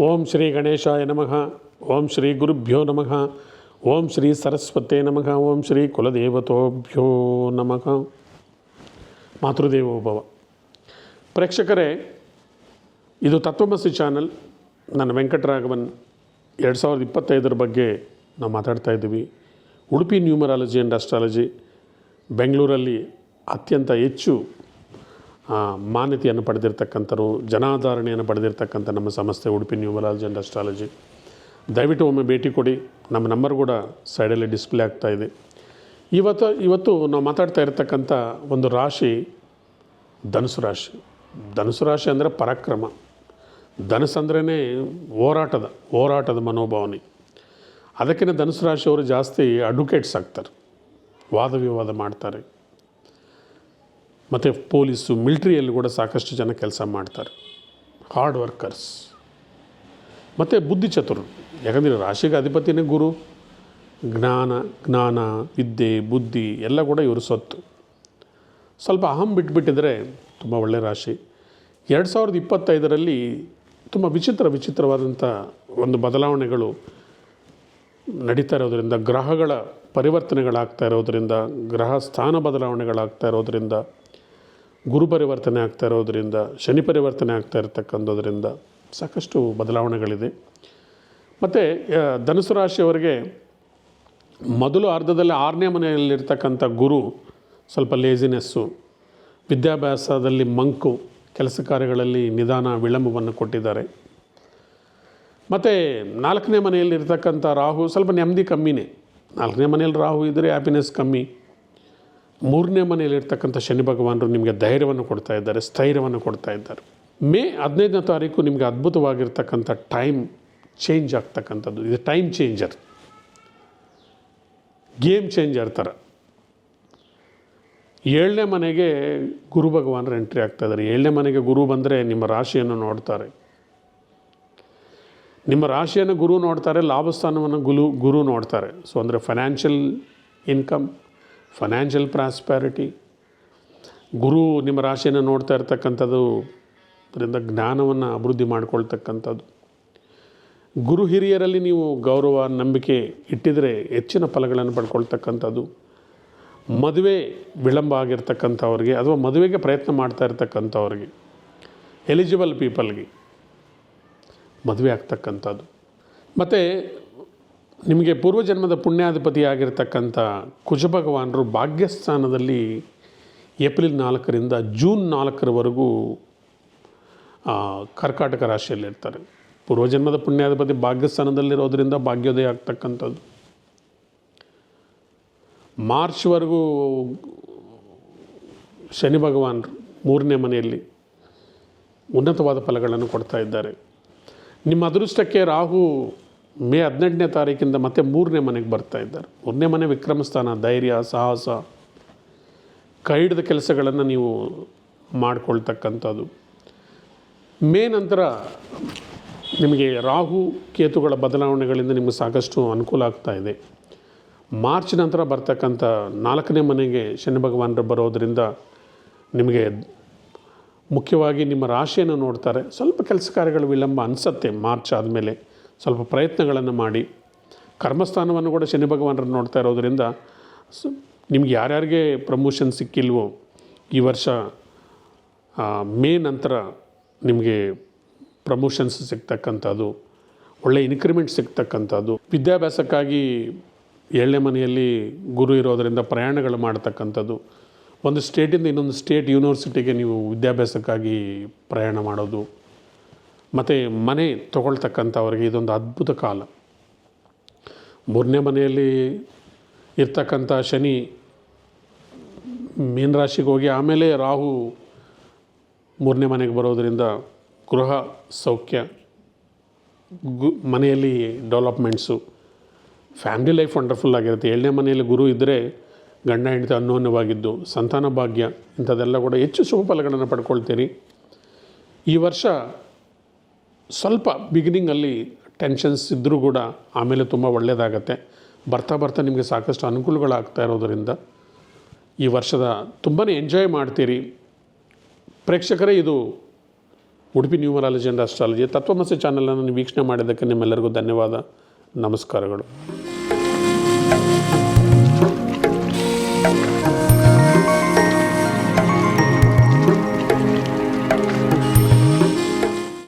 ಓಂ ಶ್ರೀ ಗಣೇಶಾಯ ನಮಃ. ಓಂ ಶ್ರೀ ಗುರುಭ್ಯೋ ನಮಃ. ಓಂ ಶ್ರೀ ಸರಸ್ವತೇ ನಮಃ. ಓಂ ಶ್ರೀ ಕುಲದೇವತೋಭ್ಯೋ ನಮಃ. ಮಾತೃದೇವೋಭವ ಪ್ರೇಕ್ಷಕರೇ, ಇದು ತತ್ವಮಸಿ ಚಾನಲ್. ನಾನು ವೆಂಕಟರಾಘವನ್ ಎರಡು ಸಾವಿರದ ಇಪ್ಪತ್ತೈದರ ಬಗ್ಗೆ ನಾವು ಮಾತಾಡ್ತಾ ಇದ್ದೀವಿ. Udupi numerology and astrology. ಬೆಂಗಳೂರಲ್ಲಿ ಅತ್ಯಂತ ಹೆಚ್ಚು ಮಾನ್ಯತೆಯನ್ನು ಪಡೆದಿರ್ತಕ್ಕಂಥರು, ಜನಾಧಾರಣೆಯನ್ನು ಪಡೆದಿರ್ತಕ್ಕಂಥ ನಮ್ಮ ಸಂಸ್ಥೆ ಉಡುಪಿ ನ್ಯೂಮರಾಲಜಿ ಆ್ಯಂಡ್ ಅಸ್ಟ್ರಾಲಜಿ ದಯವಿಟ್ಟು ಒಮ್ಮೆ ಭೇಟಿ ಕೊಡಿ. ನಮ್ಮ ನಂಬರ್ ಕೂಡ ಸೈಡಲ್ಲಿ ಡಿಸ್ಪ್ಲೇ ಆಗ್ತಾ ಇದೆ. ಇವತ್ತು ಇವತ್ತು ನಾವು ಮಾತಾಡ್ತಾ ಇರತಕ್ಕಂಥ ಒಂದು ರಾಶಿ ಧನುಸು ರಾಶಿ. ಧನುಸು ರಾಶಿ ಅಂದರೆ ಪರಾಕ್ರಮ. ಧನುಸು ಅಂದ್ರೇ ಹೋರಾಟದ ಹೋರಾಟದ ಮನೋಭಾವನೆ. ಅದಕ್ಕಿಂತ ಧನುಸು ರಾಶಿಯವರು ಜಾಸ್ತಿ ಅಡ್ವೊಕೇಟ್ಸ್ ಆಗ್ತಾರೆ. ವಾದ ವಿವಾದ ಮಾಡ್ತಾರೆ. ಮತ್ತು ಪೊಲೀಸು ಮಿಲ್ಟ್ರಿಯಲ್ಲಿ ಕೂಡ ಸಾಕಷ್ಟು ಜನ ಕೆಲಸ ಮಾಡ್ತಾರೆ. ಹಾರ್ಡ್ ವರ್ಕರ್ಸ್ ಮತ್ತು ಬುದ್ಧಿ ಚತುರ್ ಯಾಕಂದರೆ ರಾಶಿಗೆ ಅಧಿಪತಿನೇ ಗುರು. ಜ್ಞಾನ ಜ್ಞಾನ, ವಿದ್ಯೆ, ಬುದ್ಧಿ ಎಲ್ಲ ಕೂಡ ಇವರು ಸೊತ್ತು. ಸ್ವಲ್ಪ ಅಹಂ ಬಿಟ್ಬಿಟ್ಟಿದ್ರೆ ತುಂಬ ಒಳ್ಳೆಯ ರಾಶಿ. ಎರಡು ಸಾವಿರದ ಇಪ್ಪತ್ತೈದರಲ್ಲಿ ತುಂಬ ವಿಚಿತ್ರ ವಿಚಿತ್ರವಾದಂಥ ಒಂದು ಬದಲಾವಣೆಗಳು ನಡೀತಾ ಇರೋದರಿಂದ, ಗ್ರಹಗಳ ಪರಿವರ್ತನೆಗಳಾಗ್ತಾ ಇರೋದರಿಂದ, ಗ್ರಹ ಸ್ಥಾನ ಬದಲಾವಣೆಗಳಾಗ್ತಾ ಇರೋದರಿಂದ ಗುರು ಪರಿವರ್ತನೆ ಆಗ್ತಾ ಇರೋದರಿಂದ, ಶನಿ ಪರಿವರ್ತನೆ ಆಗ್ತಾ ಇರತಕ್ಕಂಥದ್ರಿಂದ ಸಾಕಷ್ಟು ಬದಲಾವಣೆಗಳಿದೆ. ಮತ್ತು ಧನುಸು ರಾಶಿಯವರಿಗೆ ಮೊದಲು ಅರ್ಧದಲ್ಲಿ ಆರನೇ ಮನೆಯಲ್ಲಿರ್ತಕ್ಕಂಥ ಗುರು ಸ್ವಲ್ಪ ಲೇಜಿನೆಸ್ಸು ವಿದ್ಯಾಭ್ಯಾಸದಲ್ಲಿ ಮಂಕು, ಕೆಲಸ ಕಾರ್ಯಗಳಲ್ಲಿ ನಿಧಾನ ವಿಳಂಬವನ್ನು ಕೊಟ್ಟಿದ್ದಾರೆ. ಮತ್ತು, ನಾಲ್ಕನೇ ಮನೆಯಲ್ಲಿರ್ತಕ್ಕಂಥ ರಾಹು ಸ್ವಲ್ಪ ನೆಮ್ಮದಿ ಕಮ್ಮಿನೇ. ನಾಲ್ಕನೇ ಮನೆಯಲ್ಲಿ ರಾಹು ಇದ್ದರೆ ಹ್ಯಾಪಿನೆಸ್ ಕಮ್ಮಿ. ಮೂರನೇ ಮನೆಯಲ್ಲಿರ್ತಕ್ಕಂಥ ಶನಿ ಭಗವಾನರು ನಿಮಗೆ ಧೈರ್ಯವನ್ನು ಕೊಡ್ತಾ ಇದ್ದಾರೆ, ಸ್ಥೈರ್ಯವನ್ನು ಕೊಡ್ತಾ ಇದ್ದಾರೆ. ಮೇ ಹದಿನೈದನೇ ತಾರೀಕು ನಿಮಗೆ ಅದ್ಭುತವಾಗಿರ್ತಕ್ಕಂಥ ಟೈಮ್ ಚೇಂಜ್ ಆಗ್ತಕ್ಕಂಥದ್ದು. ಇದು ಟೈಮ್ ಚೇಂಜರ್ ಗೇಮ್ ಚೇಂಜರ್ ಥರ. ಏಳನೇ ಮನೆಗೆ ಗುರು ಭಗವಾನರು ಎಂಟ್ರಿ ಆಗ್ತಾ ಇದ್ದಾರೆ. ಏಳನೇ ಮನೆಗೆ ಗುರು ಬಂದರೆ ನಿಮ್ಮ ರಾಶಿಯನ್ನು ನೋಡ್ತಾರೆ. ನಿಮ್ಮ ರಾಶಿಯನ್ನು ಗುರು ನೋಡ್ತಾರೆ, ಲಾಭಸ್ಥಾನವನ್ನು ಗುರು ಗುರು ನೋಡ್ತಾರೆ. ಸೊ ಅಂದರೆ ಫೈನಾನ್ಷಿಯಲ್ ಇನ್ಕಮ್ ಫೈನಾನ್ಷಿಯಲ್ ಪ್ರಾಸ್ಪ್ಯಾರಿಟಿ ಗುರು ನಿಮ್ಮ ರಾಶಿಯನ್ನು ನೋಡ್ತಾ ಇರ್ತಕ್ಕಂಥದ್ದು, ಅದರಿಂದ ಜ್ಞಾನವನ್ನು ಅಭಿವೃದ್ಧಿ ಮಾಡಿಕೊಳ್ತಕ್ಕಂಥದ್ದು. ಗುರು ಹಿರಿಯರಲ್ಲಿ ನೀವು ಗೌರವ, ನಂಬಿಕೆ ಇಟ್ಟಿದರೆ ಹೆಚ್ಚಿನ ಫಲಗಳನ್ನು ಪಡ್ಕೊಳ್ತಕ್ಕಂಥದ್ದು. ಮದುವೆ ವಿಳಂಬ ಆಗಿರ್ತಕ್ಕಂಥವ್ರಿಗೆ ಅಥವಾ ಮದುವೆಗೆ ಪ್ರಯತ್ನ ಮಾಡ್ತಾ ಇರ್ತಕ್ಕಂಥವ್ರಿಗೆ ಎಲಿಜಿಬಲ್ ಪೀಪಲ್ಗೆ ಮದುವೆ ಆಗ್ತಕ್ಕಂಥದ್ದು. ಮತ್ತು ನಿಮಗೆ ಪೂರ್ವಜನ್ಮದ ಪುಣ್ಯಾಧಿಪತಿ ಆಗಿರ್ತಕ್ಕಂಥ ಕುಜ ಭಗವಾನರು ಭಾಗ್ಯಸ್ಥಾನದಲ್ಲಿ ಏಪ್ರಿಲ್ ನಾಲ್ಕರಿಂದ ಜೂನ್ ನಾಲ್ಕರವರೆಗೂ ಕರ್ಕಾಟಕ ರಾಶಿಯಲ್ಲಿರ್ತಾರೆ. ಪೂರ್ವಜನ್ಮದ ಪುಣ್ಯಾಧಿಪತಿ ಭಾಗ್ಯಸ್ಥಾನದಲ್ಲಿರೋದರಿಂದ ಭಾಗ್ಯೋದಯ ಆಗ್ತಕ್ಕಂಥದ್ದು. ಮಾರ್ಚ್ವರೆಗೂ ಶನಿ ಭಗವಾನರು ಮೂರನೇ ಮನೆಯಲ್ಲಿ ಉನ್ನತವಾದ ಫಲಗಳನ್ನು ಕೊಡ್ತಾ ಇದ್ದಾರೆ. ನಿಮ್ಮ ಅದೃಷ್ಟಕ್ಕೆ ರಾಹು ಮೇ ಹದಿನೆಂಟನೇ ತಾರೀಕಿಂದ ಮತ್ತೆ ಮೂರನೇ ಮನೆಗೆ ಬರ್ತಾ ಇದ್ದಾರೆ. ಮೂರನೇ ಮನೆ ವಿಕ್ರಮಸ್ಥಾನ, ಧೈರ್ಯ, ಸಾಹಸ ಕೈ ಕೆಲಸಗಳನ್ನು ನೀವು ಮಾಡಿಕೊಳ್ತಕ್ಕಂಥದ್ದು. ಮೇ ನಂತರ ನಿಮಗೆ ರಾಹು, ಕೇತುಗಳ ಬದಲಾವಣೆಗಳಿಂದ ನಿಮಗೆ ಸಾಕಷ್ಟು ಅನುಕೂಲ ಆಗ್ತಾ ಇದೆ. ಮಾರ್ಚ್ ನಂತರ ಬರ್ತಕ್ಕಂಥ ನಾಲ್ಕನೇ ಮನೆಗೆ ಶನಿ ಭಗವಾನರು ಬರೋದರಿಂದ ನಿಮಗೆ ಮುಖ್ಯವಾಗಿ ನಿಮ್ಮ ರಾಶಿಯನ್ನು ನೋಡ್ತಾರೆ. ಸ್ವಲ್ಪ ಕೆಲಸ ಕಾರ್ಯಗಳು ವಿಳಂಬ ಅನಿಸತ್ತೆ ಮಾರ್ಚ್ ಆದಮೇಲೆ. ಸ್ವಲ್ಪ ಪ್ರಯತ್ನಗಳನ್ನು ಮಾಡಿ. ಕರ್ಮಸ್ಥಾನವನ್ನು ಕೂಡ ಶನಿ ಭಗವಾನರನ್ನು ನೋಡ್ತಾ ಇರೋದರಿಂದ ನಿಮ್ಗೆ ಯಾರ್ಯಾರಿಗೆ ಪ್ರಮೋಷನ್ ಸಿಕ್ಕಿಲ್ವೋ ಈ ವರ್ಷ ಮೇ ನಂತರ ನಿಮಗೆ ಪ್ರಮೋಷನ್ಸ್ ಸಿಗ್ತಕ್ಕಂಥದ್ದು, ಒಳ್ಳೆ ಇನ್ಕ್ರಿಮೆಂಟ್ ಸಿಗ್ತಕ್ಕಂಥದ್ದು. ವಿದ್ಯಾಭ್ಯಾಸಕ್ಕಾಗಿ ಏಳನೇ ಮನೆಯಲ್ಲಿ ಗುರು ಇರೋದರಿಂದ ಪ್ರಯಾಣಗಳು ಮಾಡ್ತಕ್ಕಂಥದ್ದು. ಒಂದು ಸ್ಟೇಟಿಂದ ಇನ್ನೊಂದು ಸ್ಟೇಟ್ ಯೂನಿವರ್ಸಿಟಿಗೆ ನೀವು ವಿದ್ಯಾಭ್ಯಾಸಕ್ಕಾಗಿ ಪ್ರಯಾಣ ಮಾಡೋದು. ಮತ್ತು ಮನೆ ತಗೊಳ್ತಕ್ಕಂಥವ್ರಿಗೆ ಇದೊಂದು ಅದ್ಭುತ ಕಾಲ. ಮೂರನೇ ಮನೆಯಲ್ಲಿ ಇರ್ತಕ್ಕಂಥ ಶನಿ ಮೀನರಾಶಿಗೆ ಹೋಗಿ ಆಮೇಲೆ ರಾಹು ಮೂರನೇ ಮನೆಗೆ ಬರೋದರಿಂದ ಗೃಹ ಸೌಖ್ಯ, ಗು, ಮನೆಯಲ್ಲಿ ಡೆವಲಪ್ಮೆಂಟ್ಸು, ಫ್ಯಾಮಿಲಿ ಲೈಫ್ ವಂಡರ್ಫುಲ್ ಆಗಿರುತ್ತೆ. ಏಳನೇ ಮನೆಯಲ್ಲಿ ಗುರು ಇದ್ದರೆ ಗಂಡ, ಹೆಂಡತಿ ಅನ್ನೋನ್ಯವಾಗಿದ್ದು ಸಂತಾನ ಭಾಗ್ಯ ಇಂಥದ್ದೆಲ್ಲ ಕೂಡ ಹೆಚ್ಚು ಶುಭ ಫಲಗಳನ್ನು ಪಡ್ಕೊಳ್ತೀರಿ. ಈ ವರ್ಷ ಸ್ವಲ್ಪ ಬಿಗಿನಿಂಗಲ್ಲಿ ಟೆನ್ಷನ್ಸ್ ಇದ್ದರೂ ಕೂಡ ಆಮೇಲೆ ತುಂಬ ಒಳ್ಳೆಯದಾಗತ್ತೆ ಬರ್ತಾ ಬರ್ತಾ ನಿಮಗೆ ಸಾಕಷ್ಟು ಅನುಕೂಲಗಳಾಗ್ತಾ ಇರೋದರಿಂದ ಈ ವರ್ಷದ ತುಂಬಾ ಎಂಜಾಯ್ ಮಾಡ್ತೀರಿ. ಪ್ರೇಕ್ಷಕರೇ, ಇದು ಉಡುಪಿ ನ್ಯೂಮರಾಲಜಿ ಆ್ಯಂಡ್ ಅಸ್ಟ್ರಾಲಜಿ ತತ್ವಮಸಿ ಚಾನಲನ್ನು ವೀಕ್ಷಣೆ ಮಾಡಿದ್ದಕ್ಕೆ ನಿಮ್ಮೆಲ್ಲರಿಗೂ ಧನ್ಯವಾದ. ನಮಸ್ಕಾರಗಳು.